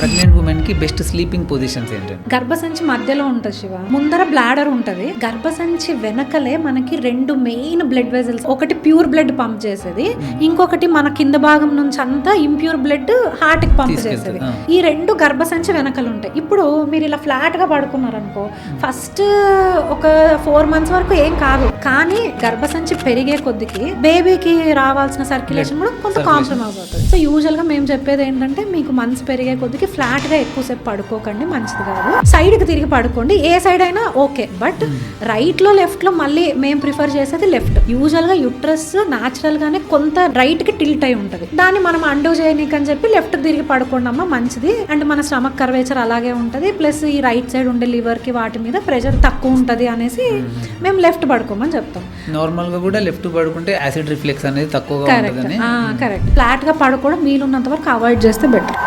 Pregnant ఉమెన్కి best sleeping positions ఏంటండి గర్భసంచి మధ్యలో ఉంటుంది శివ. ముందర బ్లాడర్ ఉంటది. గర్భసంచి వెనకలే మనకి రెండు మెయిన్ బ్లడ్ వెజల్స్ ఒకటి ప్యూర్ బ్లడ్ పంప్ చేసేది. ఇంకొకటి మన కింద భాగం నుంచి అంతా ఇంప్యూర్ బ్లడ్ హార్ట్కి పంప్ చేసేది. ఈ రెండు గర్భసంచి వెనకలు ఉంటాయి. ఇప్పుడు మీరు ఇలా ఫ్లాట్గా పడుకున్నారనుకో ఫస్ట్ ఒక ఫోర్ మంత్స్ వరకు ఏం కాదు. కానీ గర్భసంచి పెరిగే కొద్దికి బేబీకి రావాల్సిన సర్క్యులేషన్ కూడా కొంత. కాంప్రమైజ్ అవుతుంది. సో యూజువల్గా మేము చెప్పేది ఏంటంటే మీకు మంత్స్ పెరిగే కొద్దికి ఫ్లాట్గా ఎక్కువసేపు పడుకోకండి మంచిది కాదు. సైడ్కి తిరిగి పడుకోండి ఏ సైడ్ అయినా ఓకే. బట్ రైట్లో లెఫ్ట్లో మళ్ళీ మేము ప్రిఫర్ చేసేది లెఫ్ట్. యూజువల్గా యుట్రస్ నాచురల్ గానే కొంత రైట్కి టిల్ట్ అయి ఉంటది. దాన్ని మనం అండో చేయనీకి అని చెప్పి లెఫ్ట్ తిరిగి పడుకోండి అమ్మా మంచిది. అండ్ మన స్టమక్ కర్వేచర్ అలాగే ఉంటది. ప్లస్ ఈ రైట్ సైడ్ ఉండే లివర్కి వాటి మీద ప్రెషర్ తక్కువ ఉంటది అనేసి మేము. లెఫ్ట్ పడుకోమని చెప్తాం. నార్మల్గా కూడా లెఫ్ట్ పడుకుంటే యాసిడ్ రిఫ్లెక్స్ అనేది తక్కువగా కరెక్ట్. కరెక్ట్. ఫ్లాట్గా పడుకోవడం వీలున్నంత వరకు అవాయిడ్ చేస్తే బెటర్.